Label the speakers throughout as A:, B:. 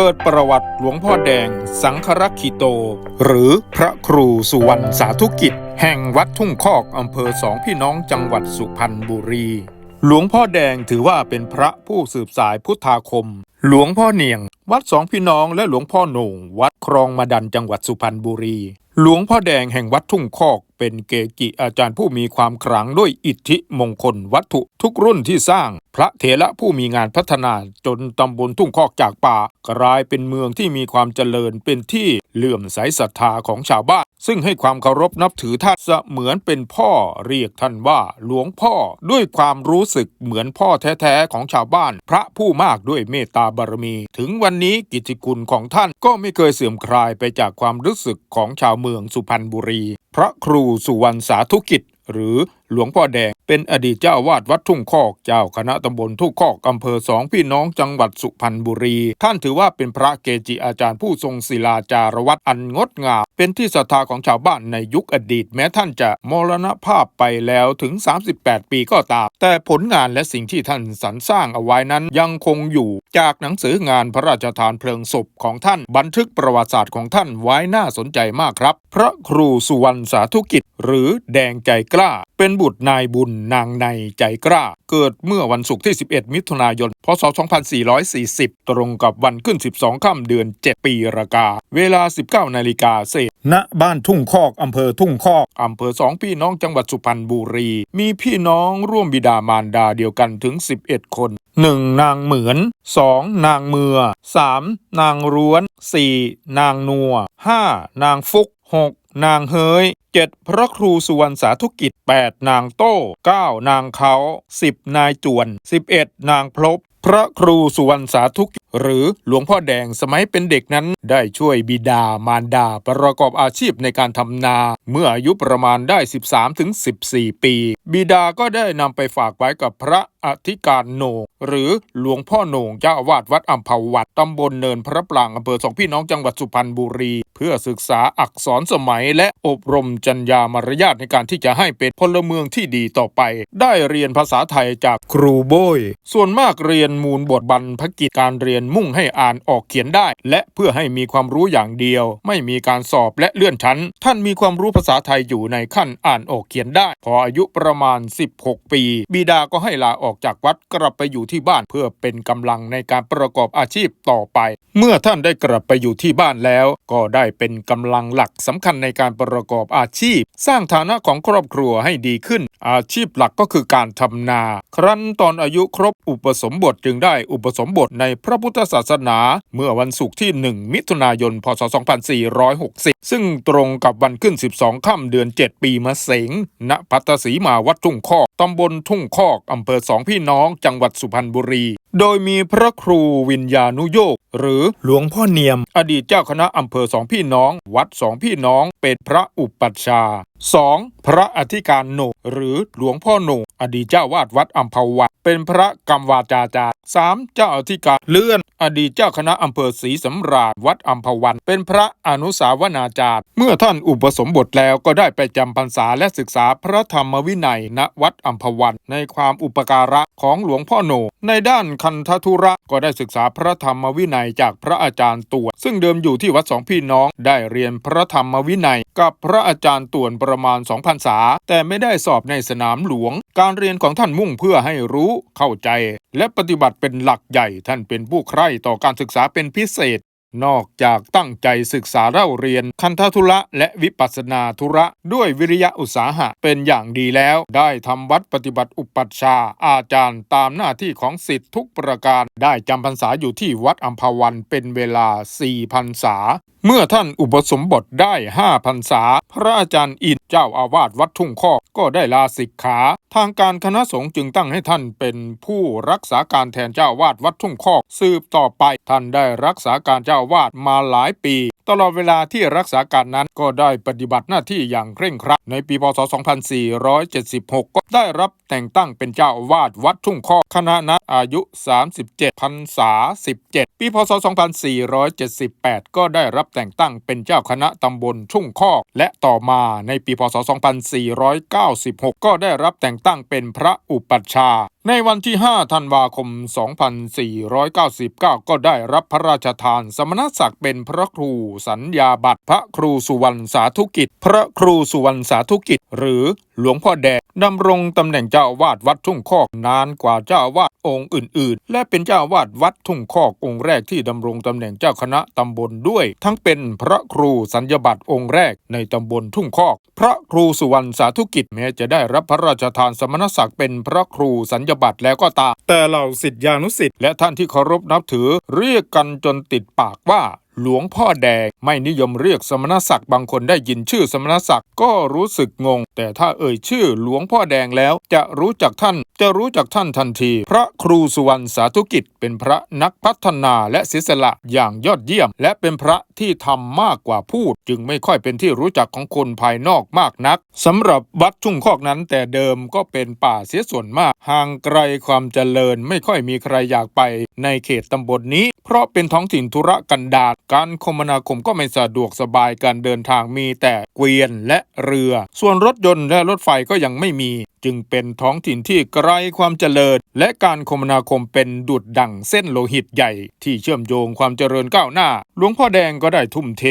A: ปิดประวัติหลวงพ่อแดง สังครักขิโต หรือพระครูสุวรรณสาธุกิจ แห่งวัดทุ่งคอกอำเภอสองพี่น้องจังหวัดสุพรรณบุรี หลวงพ่อแดงถือว่าเป็นพระผู้สืบสายพุทธาคม หลวงพ่อเนียง วัดสองพี่น้องและหลวงพ่อโหน่ง วัดครองมาดันจังหวัดสุพรรณบุรี หลวงพ่อแดงแห่งวัดทุ่งคอก เป็นเกจิอาจารย์ผู้มีความขลังด้วยอิทธิมงคลวัตถุทุกรุ่นที่สร้าง พระเถระผู้มีงานพัฒนาจนตำบลทุ่งคอกจากป่ากลายเป็นเมืองที่มีความเจริญเป็นที่เลื่อมใสศรัทธาของชาวบ้าน ซึ่งให้ความเคารพนับถือท่านเสมือนเป็นพ่อเรียกท่านว่าหลวงพ่อด้วยความรู้สึกเหมือนพ่อแท้ๆของชาวบ้าน พระผู้มากด้วยเมตตาบารมี ถึงวันนี้กิจติคุณของท่านก็ไม่เคยเสื่อมคลายไปจากความรู้สึกของชาวเมืองสุพรรณบุรี พระครูสุวรรณสาธุกิจ หรือหลวงพ่อแดง เป็นอดีตเจ้าวาดวัดทุ่งคอกเจ้าคณะตำบลทุ่งคอกอำเภอสองพี่น้องจังหวัดสุพรรณบุรี ท่านถือว่าเป็นพระเกจิอาจารย์ผู้ทรงศิลาจารวัตรอันงดงามเป็นที่ศรัทธาของชาวบ้านในยุคอดีต แม้ท่านจะมรณภาพไปแล้วถึง 38 ปีก็ตาม แต่ผลงานและสิ่งที่ท่านสรรสร้างเอาไว้นั้นยังคงอยู่จากหนังสืองานพระราชทานเพลิงศพของท่านบันทึกประวัติศาสตร์ของท่านไว้น่าสนใจมากครับ พระครูสุวรรณสาธุกิจ หรือแดงใจกล้า เป็นบุตรนายบุญนางในใจกล้า เกิดเมื่อวันศุกร์ที่ 11 มิถุนายน พศ 2440 ตรงกับวันขึ้น 12 ค่ำเดือน 7 ปีรากา เวลา 19 นาฬิกาเศษ ณ บ้านทุ่งคอก อำเภอทุ่งคอก อำเภอสองพี่น้องจังหวัดสุพรรณบุรี มีพี่น้องร่วมบิดามารดาเดียวกันถึง 11 คน 1. นางเหมือน 2. นางเมือ 3. นางร้วน 4. นางนัว 5. นางฟุก 6. นางเฮย 7. พระครูสุวรรณสาธุกิจ 8. นางโต้ 9. นางเขา 10. นายจวน 11. นางพลบ พระครูสุวรรณสาธุกิจ หรือหลวงพ่อแดงสมัยเป็นเด็กนั้น ได้ช่วยบิดามารดาประกอบอาชีพในการทำนา เมื่ออายุประมาณได้ 13-14 ปี บิดาก็ได้นำไปฝากไว้กับพระอธิการโหนงหรือหลวงพ่อโหนงเจ้าอาวาสวัดอัมพวัดตำบลเนินพระปรางอำเภอสองพี่น้องจังหวัดสุพรรณบุรี เพื่อศึกษาอักษรสมัยและอบรมจรรยามารยาทในการที่จะให้เป็นพลเมืองที่ดีต่อไป ได้เรียนภาษาไทยจากครูโบย ส่วนมากเรียนมูลบทบรรพกิจการเรียนมุ่งให้อ่านออกเขียนได้ และเพื่อให้มีความรู้อย่างเดียว ไม่มีการสอบและเลื่อนชั้น ท่านมีความรู้ภาษาไทยอยู่ในขั้นอ่านออกเขียนได้ พออายุประมาณ 16 ปี บิดาก็ให้ลาออกจากวัดกลับไปอยู่ที่บ้านเพื่อเป็นกำลังในการประกอบอาชีพต่อไป เมื่อท่านได้กลับไปอยู่ที่บ้านแล้ว ก็ได้เป็นกำลังหลักสำคัญในการประกอบอาชีพ สร้างฐานะของครอบครัวให้ดีขึ้น อาชีพหลักก็คือการทำนา ครั้นตอนอายุครบอุปสมบทจึงได้อุปสมบทในพระพุทธศาสนา เมื่อวันศุกร์ที่ 1 มิถุนายน พศ 2460 ซึ่งตรงกับวันขึ้น 12 ค่ำเดือน 7 ปีมะเสงณพัตตสีมาวััดทุ่งคอกตำบลทุ่งคอกอำเภอสองพี่น้องจังหวัดสุพรรณบุรีโดยมีพระครูวิญญานุโยก หรือหลวงพ่อเนียม อดีตเจ้าคณะอำเภอสองพี่น้อง วัดสองพี่น้อง เป็นพระอุปัชฌาย์ 2. พระอธิการโหนหรือหลวงพ่อโหนอดีตเจ้าวาดวัดอัมพวัดเป็นพระกรรมวาจาจารย์ 3. เจ้าอธิการเลื่อน อดีตเจ้าคณะอำเภอศรีสำราญวัดอัมพวัน เป็นพระอนุสาวนาจารย์ เมื่อท่านอุปสมบทแล้วก็ได้ไปจำพรรษาและศึกษาพระธรรมวินัยณวัดอัมพวันในความอุปการะของหลวงพ่อโหนในด้านคันธทุระก็ได้ศึกษาพระธรรมวินัยจากพระอาจารย์ตวนซึ่งเดิมอยู่ที่วัดสองพี่น้อง ได้เรียนพระธรรมวินัย กับพระอาจารย์ตวนประมาณ2พรรษา แต่ไม่ได้สอบในสนามหลวง การเรียนของท่านมุ่งเพื่อให้รู้เข้าใจ และปฏิบัติเป็นหลักใหญ่ท่านเป็นผู้ใคร่ต่อการศึกษาเป็นพิเศษ นอกจากตั้งใจศึกษาเล่าเรียน คันธทุระและวิปัสนาธุระ ด้วยวิริยะอุตสาหะเป็นอย่างดีแล้ว ได้ทำวัดปฏิบัติอุปัชฌาย์อาจารย์ตามหน้าที่ของสิทธิทุกประการ ได้จำพรรษาอยู่ที่วัดอัมพวันเป็นเวลา4พรรษาเมื่อท่านอุปสมบทได้ห้าพรรษา พระอาจารย์อินเจ้าอาวาสวัดทุ่งคอกก็ได้ลาสิกขา ทางการคณะสงฆ์จึงตั้งให้ท่านเป็นผู้รักษาการแทนเจ้าอาวาสวัดทุ่งคอก สืบต่อไปท่านได้รักษาการเจ้าอาวาสมาหลายปี ตลอดเวลาที่รักษาการนั้นก็ได้ปฏิบัติหน้าที่อย่างเคร่งครัด ในปีพศ 2476 ก็ได้รับแต่งตั้งเป็นเจ้าอาวาสวัดทุ่งคอกคณะนั้นอายุ 37พรรษา 17 ปีพศ 2478 ก็ได้รับแต่งตั้งเป็นเจ้าคณะตำบลทุ่งคอกและต่อมาในปีพศ 2496 ก็ได้รับแต่งตั้งเป็นพระอุปัชฌาย์ในวันที่ 5 ธันวาคม 2499 ก็ได้รับพระราชทานสมณศักดิ์เป็นพระครูสัญญาบัตรพระครูสุวรรณสาธุกิจ พระครูสุวรรณสาธุกิจ หรือหลวงพ่อแดงดำรงตำแหน่งเจ้าวาดวัดทุ่งคอกนานกว่าเจ้าวาด องค์อื่น ๆ และเป็นเจ้าวาสวัดทุ่งคอกองค์แรกที่ดำรงตำแหน่งเจ้าคณะตำบลด้วย ทั้งเป็นพระครูสัญญบัตรองค์แรกในตำบลทุ่งคอก พระครูสุวรรณสาธุกิจแม้จะได้รับพระราชทานสมณศักดิ์เป็นพระครูสัญญบัตรแล้วก็ตามแต่เหล่าศิษยานุศิษย์และท่านที่เคารพนับถือ เรียกกันจนติดปากว่าหลวงพ่อแดงไม่นิยมเรียกสมณศักดิ์บางคนได้ยินชื่อสมณศักดิ์ก็รู้สึกงง แต่ถ้าเอ่ยชื่อหลวงพ่อแดงแล้วจะรู้จักท่าน จะรู้จักท่านทันที พระครูสุวรรณสาธุกิจ เป็นพระนักพัฒนาและศิสละอย่างยอดเยี่ยม และเป็นพระที่ทำมากกว่าพูด จึงไม่ค่อยเป็นที่รู้จักของคนภายนอกมากนักสำหรับวัดทุ่งคอกนั้น แต่เดิมก็เป็นป่าเสียส่วนมาก ห่างไกลความเจริญไม่ค่อยมีใครอยากไปในเขตตำบลนนี้ เพราะเป็นท้องถิ่นธุรกันดารการคมนาคมก็ไม่สะดวกสบายการเดินทางมีแต่เกวียนและเรือ ส่วนรถยนต์และรถไฟก็ยังไม่มี จึงเป็นท้องถิ่นที่ไกลความเจริญ และการคมนาคมเป็นดุดดั่งเส้นโลหิตใหญ่ ที่เชื่อมโยงความเจริญก้าวหน้า หลวงพ่อแดงก็ได้ทุ่มเท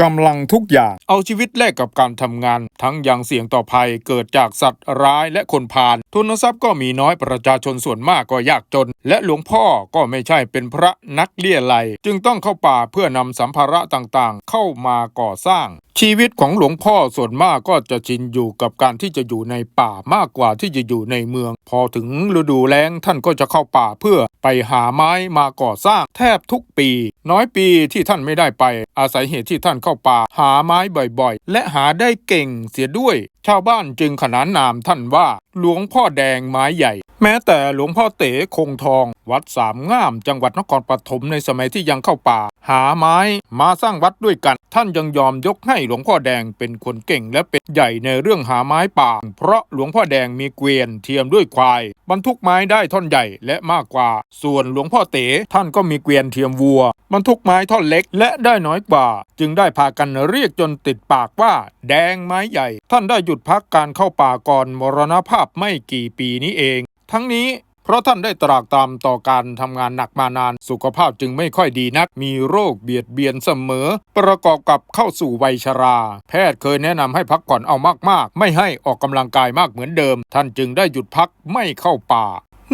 A: กำลังทุกอย่างเอาชีวิตแลกกับการทำงาน ทั้งยังเสี่ยงต่อภัยเกิดจากสัตว์ร้ายและคนพาลทุนทรัพย์ก็มีน้อยประชาชนส่วนมากก็ยากจน และหลวงพ่อก็ไม่ใช่เป็นพระนักเลี้ยไลจึงต้องเข้าป่าเพื่อนำสัมภาระต่างๆ เข้ามาก่อสร้าง ชีวิตของหลวงพ่อส่วนมากก็จะชินอยู่กับการที่จะอยู่ในป่ามากกว่าที่จะอยู่ในเมือง พอถึงฤดูแล้งท่านก็จะเข้าป่าเพื่อไปหาไม้มาก่อสร้างแทบทุกปี น้อยปีที่ท่านไม่ได้ไป อาศัยเหตุที่ท่านเข้าป่าหาไม้บ่อยๆ และหาได้เก่งเสียด้วย ชาวบ้านจึงขนานนามท่านว่า หลวงพ่อแดงไม้ใหญ่ แม้แต่หลวงพ่อเต๋คงทอง วัดสามง่ามจังหวัดนครปฐมในสมัยที่ยังเข้าป่า หาไม้มาสร้างวัดด้วยกัน ท่านยังยอมยกให้หลวงพ่อแดงเป็นคนเก่งและเป็นใหญ่ในเรื่องหาไม้ป่า เพราะหลวงพ่อแดงมีเกวียนเทียมด้วยควาย บรรทุกไม้ได้ท่อนใหญ่และมากกว่า ส่วนหลวงพ่อเต๋ท่านก็มีเกวียนเทียมวัว บรรทุกไม้ท่อนเล็กและได้น้อยกว่า จึงได้พากันเรียกจนติดปากว่า แดงไม้ใหญ่ ท่านได้หยุดพักการเข้าป่าก่อนมรณภาพไม่กี่ปีนี้เอง ทั้งนี้เพราะท่านได้ตรากตามต่อการทำงานหนักมานานสุขภาพจึงไม่ค่อยดีนัก มีโรคเบียดเบียนเสมอ ประกอบกับเข้าสู่วัยชรา แพทย์เคยแนะนำให้พักผ่อนเอามากๆ ไม่ให้ออกกำลังกายมากเหมือนเดิม ท่านจึงได้หยุดพักไม่เข้าป่า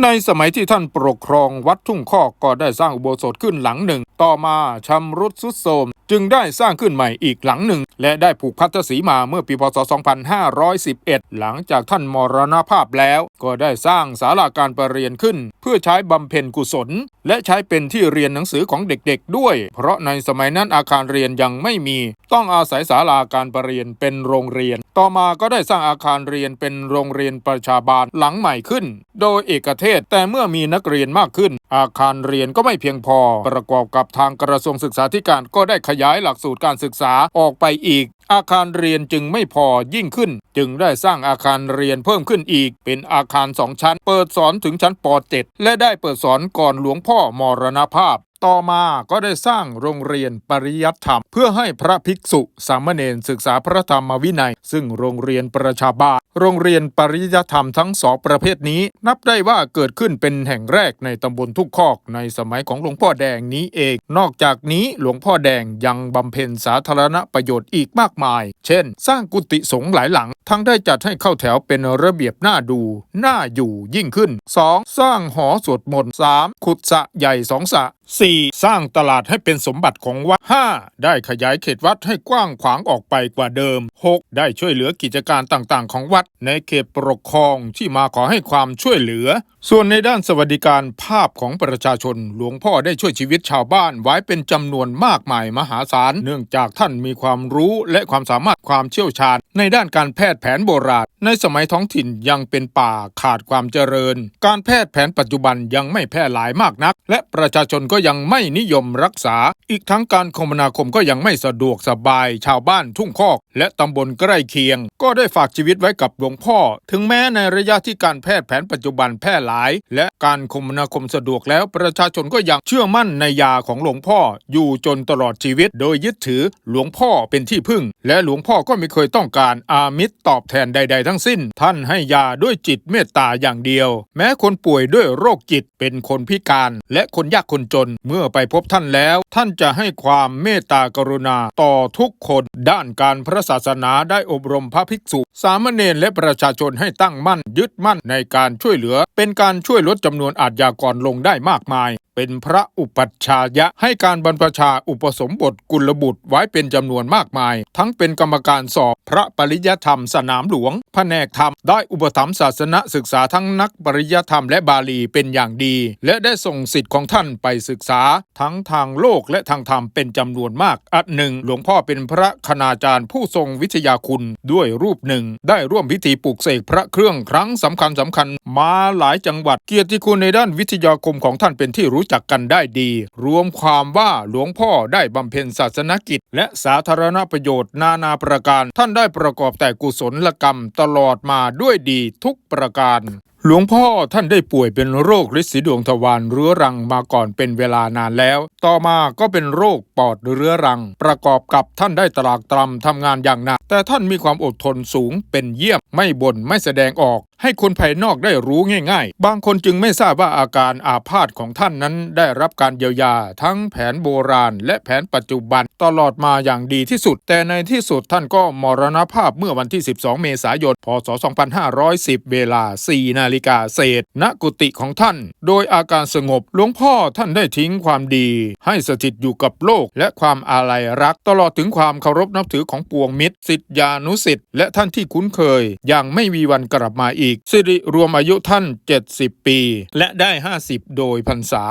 A: ในสมัยที่ท่านปกครองวัดทุ่งคอกก็ได้สร้างอุโบสถขึ้นหลังหนึ่ง ต่อมาชำรุดสุดโทรมจึงได้สร้างขึ้นใหม่อีกหลังหนึ่ง และได้ผูกพัทสีมาเมื่อปีพศ 2511 หลังจากท่านมรณภาพแล้ว ก็ได้สร้างศาลาการประเรียนขึ้น เพื่อใช้บำเพ็ญกุศล และใช้เป็นที่เรียนหนังสือของเด็กๆ ด้วย เพราะในสมัยนั้นอาคารเรียนยังไม่มี ต้องอาศัยศาลาการประเรียนเป็นโรงเรียน ต่อมาก็ได้สร้างอาคารเรียนเป็นโรงเรียนประชาบาลหลังใหม่ขึ้น โดยเอกเทศแต่เมื่อมีนักเรียนมากขึ้นอาคารเรียนก็ไม่เพียงพอ ประกอบกับทางกระทรวงศึกษาธิการก็ได้ขยายหลักสูตรการศึกษาออกไปอีก อาคารเรียนจึงไม่พอยิ่งขึ้น จึงได้สร้างอาคารเรียนเพิ่มขึ้นอีก เป็นอาคารสองชั้น เปิดสอนถึงชั้นป .7 และได้เปิดสอนก่อนหลวงพ่อมรณภาพ ต่อมาก็ได้สร้างโรงเรียนปริยัติธรรม เพื่อให้พระภิกษุสามเณรศึกษาพระธรรมวินัย ซึ่งโรงเรียนประชาบาลโรงเรียนปริยัติธรรมทั้งสองประเภทนี้ นับได้ว่าเกิดขึ้นเป็นแห่งแรกในตำบลทุกคอกในสมัยของหลวงพ่อแดงนี้เอง นอกจากนี้หลวงพ่อแดงยังบำเพ็ญสาธารณประโยชน์อีกมากมาย เช่น สร้างกุฏิสงฆ์หลายหลังทั้งได้จัดให้เข้าแถวเป็นระเบียบน่าดูน่าอยู่ยิ่งขึ้น 2. สร้างหอสวดมนต์ 3. ขุดสะใหญ่สองสะ 4. สร้างตลาดให้เป็นสมบัติของวัด 5. ได้ขยายเขตวัดให้กว้างขวางออกไปกว่าเดิม 6. ได้ช่วยเหลือกิจการต่างๆ ของวัด ในเขตปกครองที่มาขอให้ความช่วยเหลือ ส่วนในด้านสวัสดิการภาพของประชาชน หลวงพ่อได้ช่วยชีวิตชาวบ้านไว้เป็นจำนวนมากมายมหาศาล เนื่องจากท่านมีความรู้และความสามารถความเชี่ยวชาญ ในด้านการแพทย์แผนโบราณ ในสมัยท้องถิ่นยังเป็นป่าขาดความเจริญ การแพทย์แผนปัจจุบันยังไม่แพร่หลายมากนัก และประชาชนก็ยังไม่นิยมรักษาอีกทั้งการคมนาคมก็ยังไม่สะดวกสบาย ชาวบ้านทุ่งคอก และตำบลใกล้เคียง ก็ได้ฝากชีวิตไว้กับหลวงพ่อ ถึงแม้ในระยะที่การแพทย์แผนปัจจุบันแพร่หลาย และการคมนาคมสะดวกแล้วประชาชนก็ยังเชื่อมั่นในยาของหลวงพ่อ อยู่จนตลอดชีวิต โดยยึดถือหลวงพ่อเป็นที่พึ่ง และหลวงพ่อก็ไม่เคยต้องการอามิตรตอบแทนใด ๆ ทั้งสิ้น ท่านให้ยาด้วยจิตเมตตาอย่างเดียว แม้คนป่วยด้วยโรคจิตเป็นคนพิการ และคนยากคนจนเมื่อไปพบท่านแล้ว ท่านจะให้ความเมตตากรุณาต่อทุกคนด้านการพระศาสนาได้อบรมพระภิกษุ สามเณรและประชาชนให้ตั้งมั่นยึดมั่นในการช่วยเหลือ เป็นการช่วยลดจำนวนอาชญากรลงได้มากมาย เป็นพระอุปัชฌายะ ให้การบรรพชาอุปสมบทกุลบุตรไว้เป็นจำนวนมากมาย ทั้งเป็นกรรมการสอบพระปริยธรรมสนามหลวงแผนกธรรม ได้อุปถัมภ์ศาสนศึกษาทั้งนักปริยธรรมและบาลีเป็นอย่างดี และได้ส่งสิทธิ์ของท่านไปศึกษา ทั้งทางโลกและทางธรรมเป็นจำนวนมากอันหนึ่ง หลวงพ่อเป็นพระคณาจารย์ผู้ทรงวิทยาคุณด้วยรูปหนึ่ง ได้ร่วมพิธีปลูกเสกพระเครื่องครั้งสำคัญสำคัญ มาหลายจังหวัด เกียรติคุณในด้านวิทยาคมของท่านเป็นที่รู้จักกันได้ดี รวมความว่าหลวงพ่อได้บำเพ็ญศาสนกิจ และสาธารณประโยชน์นานาประการ ท่านได้ประกอบแต่กุศลกรรมตลอดมาด้วยดีทุกประการ หลวงพ่อท่านได้ป่วยเป็นโรคฤทธิ์สีดวงทวารเรื้อรังมาก่อนเป็นเวลานานแล้ว ต่อมาก็เป็นโรคปอดเรื้อรัง ประกอบกับท่านได้ตรากตรำทำงานอย่างหนัก แต่ท่านมีความอดทนสูงเป็นเยี่ยมไม่บ่นไม่แสดงออก ให้คนภายนอกได้รู้ง่ายๆ บางคนจึงไม่ทราบว่าอาการอาพาธของท่านนั้นได้รับการเยียวยา ทั้งแผนโบราณ และแผนปัจจุบันตลอดมาอย่างดีที่สุด แต่ในที่สุดท่านก็มรณภาพเมื่อวันที่ 12 เมษายน พศ 2510 เวลา4นาฬิกาเศษณกุฏิของท่าน โดยอาการสงบหลวงพ่อท่านได้ทิ้งความดี ให้สถิตอยู่กับโลก และความอาลัยรัก ตลอดถึงความเคารพนับถือของปวงมิตรสิทธิานุสิทธิ์และท่านที่คุ้นเคย อย่างไม่มีวันกลับมาอีก สิริรวมอายุท่าน 70 ปี และได้ 50 โดยพรรษา